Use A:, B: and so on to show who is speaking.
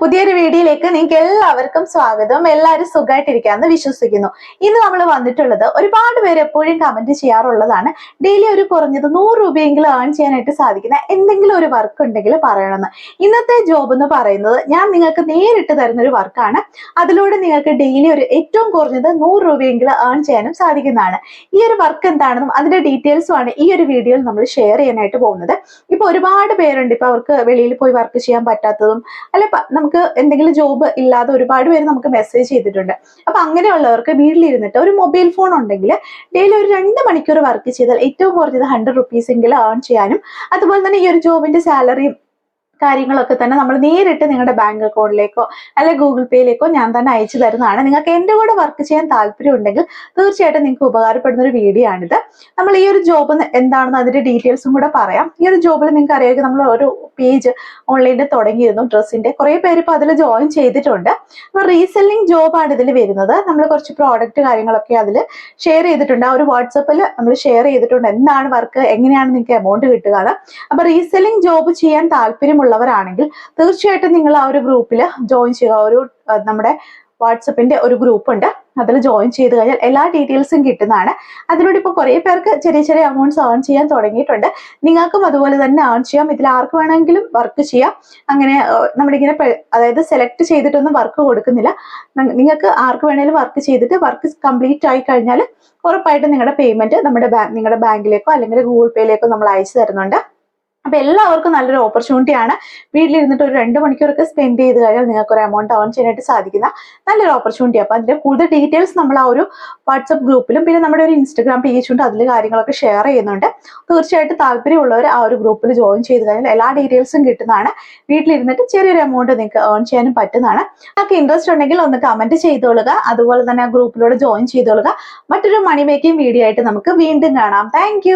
A: പുതിയൊരു വീഡിയോയിലേക്ക് നിങ്ങൾക്ക് എല്ലാവർക്കും സ്വാഗതം. എല്ലാവരും സുഖമായിട്ടിരിക്കാന്ന് വിശ്വസിക്കുന്നു. ഇന്ന് നമ്മൾ വന്നിട്ടുള്ളത് ഒരുപാട് പേര് എപ്പോഴും കമന്റ് ചെയ്യാറുള്ളതാണ്. ഡെയിലി ഒരു കുറഞ്ഞത് നൂറ് രൂപയെങ്കിലും ഏൺ ചെയ്യാനായിട്ട് സാധിക്കുന്ന എന്തെങ്കിലും ഒരു വർക്ക് ഉണ്ടെങ്കിൽ പറയണമെന്ന്. ഇന്നത്തെ ജോബ് എന്ന് പറയുന്നത് ഞാൻ നിങ്ങൾക്ക് നേരിട്ട് തരുന്ന ഒരു വർക്കാണ് അതിലൂടെ നിങ്ങൾക്ക് ഡെയിലി ഒരു ഏറ്റവും കുറഞ്ഞത് നൂറ് രൂപയെങ്കിലും ഏൺ ചെയ്യാനും സാധിക്കുന്നതാണ്. ഈ ഒരു വർക്ക് എന്താണെന്നും അതിന്റെ ഡീറ്റെയിൽസും ആണ് ഈ ഒരു വീഡിയോയിൽ നമ്മൾ ഷെയർ ചെയ്യാനായിട്ട് പോകുന്നത്. ഇപ്പൊ ഒരുപാട് പേരുണ്ട്. ഇപ്പൊ അവർക്ക് വെളിയിൽ പോയി വർക്ക് ചെയ്യാൻ പറ്റാത്തതും അല്ലെ നമുക്ക് എന്തെങ്കിലും ജോബ് ഇല്ലാതെ ഒരുപാട് പേര് നമുക്ക് മെസ്സേജ് ചെയ്തിട്ടുണ്ട്. അപ്പൊ അങ്ങനെയുള്ളവർക്ക് വീട്ടിലിരുന്നിട്ട് ഒരു മൊബൈൽ ഫോൺ ഉണ്ടെങ്കിൽ ഡെയിലി ഒരു രണ്ട് മണിക്കൂർ വർക്ക് ചെയ്താൽ ഏറ്റവും കുറഞ്ഞത് ഹൺഡ്രഡ് റുപ്പീസ് എങ്കിലും ഏൺ ചെയ്യാനും അതുപോലെ തന്നെ ഈ ഒരു ജോബിന്റെ സാലറിയും കാര്യങ്ങളൊക്കെ തന്നെ നമ്മൾ നേരിട്ട് നിങ്ങളുടെ ബാങ്ക് അക്കൗണ്ടിലേക്കോ അല്ലെ ഗൂഗിൾ പേയിലേക്കോ ഞാൻ തന്നെ അയച്ചു തരുന്നതാണ്. നിങ്ങൾക്ക് എന്റെ കൂടെ വർക്ക് ചെയ്യാൻ താല്പര്യം ഉണ്ടെങ്കിൽ തീർച്ചയായിട്ടും നിങ്ങൾക്ക് ഉപകാരപ്പെടുന്ന ഒരു വീഡിയോ ആണിത്. നമ്മൾ ഈ ഒരു ജോബ് എന്താണെന്ന് അതിന്റെ ഡീറ്റെയിൽസും കൂടെ പറയാം. ഈ ഒരു ജോബിൽ നിങ്ങൾക്ക് അറിയാമെങ്കിൽ നമ്മൾ ഒരു പേജ് ഓൺലൈനിൽ തുടങ്ങിയിരുന്നു ഡ്രസ്സിന്റെ. കുറെ പേര് ഇപ്പൊ അതിൽ ജോയിൻ ചെയ്തിട്ടുണ്ട്. അപ്പൊ റീസെല്ലിംഗ് ജോബാണ് ഇതിൽ വരുന്നത്. നമ്മൾ കുറച്ച് പ്രോഡക്റ്റ് കാര്യങ്ങളൊക്കെ അതിൽ ഷെയർ ചെയ്തിട്ടുണ്ട്. ആ ഒരു വാട്സപ്പിൽ നമ്മൾ ഷെയർ ചെയ്തിട്ടുണ്ട്. എന്താണ് വർക്ക് എങ്ങനെയാണ് നിങ്ങൾക്ക് എമൗണ്ട് കിട്ടുക അപ്പൊ റീസെല്ലിംഗ് ജോബ് ചെയ്യാൻ താല്പര്യമുള്ളവരാണെങ്കിൽ തീർച്ചയായിട്ടും നിങ്ങൾ ആ ഒരു ഗ്രൂപ്പിൽ ജോയിൻ ചെയ്യുക. ഒരു നമ്മുടെ വാട്സപ്പിന്റെ ഒരു ഗ്രൂപ്പ് ഉണ്ട്. അതിൽ ജോയിൻ ചെയ്ത് കഴിഞ്ഞാൽ എല്ലാ ഡീറ്റെയിൽസും കിട്ടുന്നതാണ്. അതിലൂടെ ഇപ്പോൾ കുറേ പേർക്ക് ചെറിയ ചെറിയ അമൗണ്ട്സ് ഏൺ ചെയ്യാൻ തുടങ്ങിയിട്ടുണ്ട്. നിങ്ങൾക്കും അതുപോലെ തന്നെ ഏൺ ചെയ്യാം. ഇതിൽ ആർക്ക് വേണമെങ്കിലും വർക്ക് ചെയ്യാം. അങ്ങനെ നമ്മളിങ്ങനെ അതായത് സെലക്ട് ചെയ്തിട്ടൊന്നും വർക്ക് കൊടുക്കുന്നില്ല. നിങ്ങൾക്ക് ആർക്ക് വേണമെങ്കിലും വർക്ക് ചെയ്തിട്ട് വർക്ക് കംപ്ലീറ്റ് ആയി കഴിഞ്ഞാൽ ഉറപ്പായിട്ടും നിങ്ങളുടെ പേയ്മെന്റ് നമ്മുടെ നിങ്ങളുടെ ബാങ്കിലേക്കോ അല്ലെങ്കിൽ ഗൂഗിൾ പേയിലേക്കോ നമ്മൾ അയച്ചു തരുന്നുണ്ട്. അപ്പൊ എല്ലാവർക്കും നല്ലൊരു ഓപ്പർച്യൂണിറ്റി ആണ്. വീട്ടിലിരുന്നിട്ട് ഒരു രണ്ട് മണിക്കൂറൊക്കെ സ്പെൻഡ് ചെയ്ത് കഴിഞ്ഞാൽ നിങ്ങൾക്ക് ഒരു എമൗണ്ട് ഏൺ ചെയ്യാനായിട്ട് സാധിക്കുന്ന നല്ലൊരു ഓപ്പർച്യൂണിറ്റി അപ്പൊ അതിന്റെ കൂടുതൽ ഡീറ്റെയിൽസ് നമ്മൾ ആ ഒരു വാട്സപ്പ് ഗ്രൂപ്പിലും പിന്നെ നമ്മുടെ ഒരു ഇൻസ്റ്റഗ്രാം പേജ് ഉണ്ട്. അതിൽ കാര്യങ്ങളൊക്കെ ഷെയർ ചെയ്യുന്നുണ്ട്. തീർച്ചയായിട്ടും താല്പര്യമുള്ളവർ ആ ഒരു ഗ്രൂപ്പിൽ ജോയിൻ ചെയ്ത് കഴിഞ്ഞാൽ എല്ലാ ഡീറ്റെയിൽസും കിട്ടുന്നതാണ്. വീട്ടിലിരുന്നിട്ട് ചെറിയൊരു എമൗണ്ട് നിങ്ങൾക്ക് ഏൺ ചെയ്യാനും പറ്റുന്നതാണ്. നിങ്ങൾക്ക് ഇൻട്രസ്റ്റ് ഉണ്ടെങ്കിൽ ഒന്ന് കമന്റ് ചെയ്തോളുക. അതുപോലെ തന്നെ ആ ഗ്രൂപ്പിലൂടെ ജോയിൻ ചെയ്തോളുക. മറ്റൊരു മണി മേക്കിംഗ് വീഡിയോ ആയിട്ട് നമുക്ക് വീണ്ടും കാണാം. താങ്ക്